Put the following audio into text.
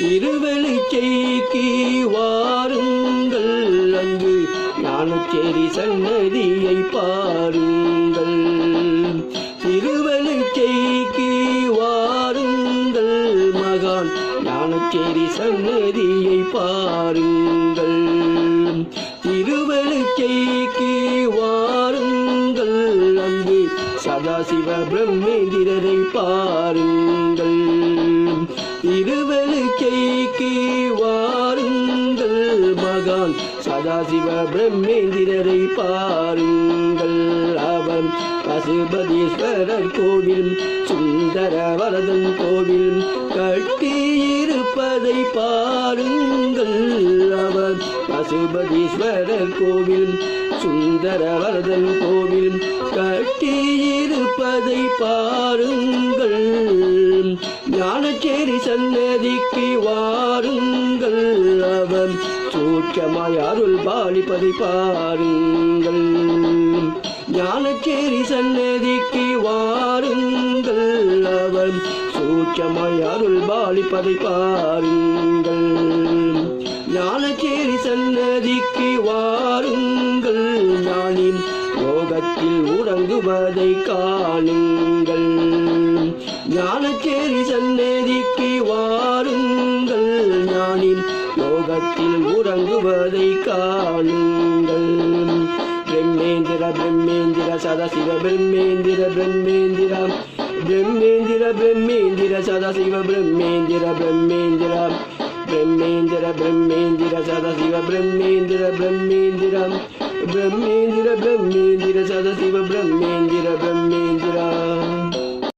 திருவெளிச்செய்க்கு வாருங்கள் அங்கு ஞானச்சேரி சன்னதியை பாருங்கள். திருவெளிச்செய்க்கு வாருங்கள் மகான் ஞானச்சேரி சன்னதியை பாருங்கள். திருவெளிச்செய்க்கு வாருங்கள் அங்கு சதாசிவ பிரம்மேந்திரரை பாருங்கள். திருவெளிச்செய்க்கு வாருங்கள் மகான். சதாசிவ பிரம்மேந்திரரை பாருங்கள் அவன் பசுபதீஸ்வரர் கோவில் சுந்தர வரதன் கோவில் கட்டியிருப்பதை பாருங்கள் அவன் பசுபதீஸ்வரர் கோவில் சுந்தர வரதன் கோவில் கட்டியிருப்பதை பாருங்கள் ஞானச்சேரி சன்னதிக்கு வாருங்கள் அவன். சூட்சமாய் அருள் பாலிப்பதை பாருங்கள். ஞானச்சேரி சன்னதிக்கு வாருங்கள் அவன். சூட்சமாய் அருள் பாலிப்பதை பாருங்கள். ஞானச்சேரி சன்னதிக்கு வாருங்கள். ஞானின் யோகத்தில் உறங்குவதை காணுங்கள். ஞானச்சேரி சன்னதிக்கு வாருங்கள். ஞானின் யோகத்தில் உறங்குவதை காணுங்கள். பிரம்மேந்திர பிரம்மேந்திர சதசிவ பிரம்மேந்திர பிரம்மேந்திர. பிரம்மேந்திர பிரம்மேந்திர சதசிவ பிரம்மேந்திர பிரம்மேந்திர. பிரம்மேந்திர பிரம்மேந்திர சதசிவ பிரம்மேந்திர பிரம்மேந்திரம் பிரம்மேந்திர பிரம்மேந்திர சதசிவ பிரம்மேந்திர பிரம்மே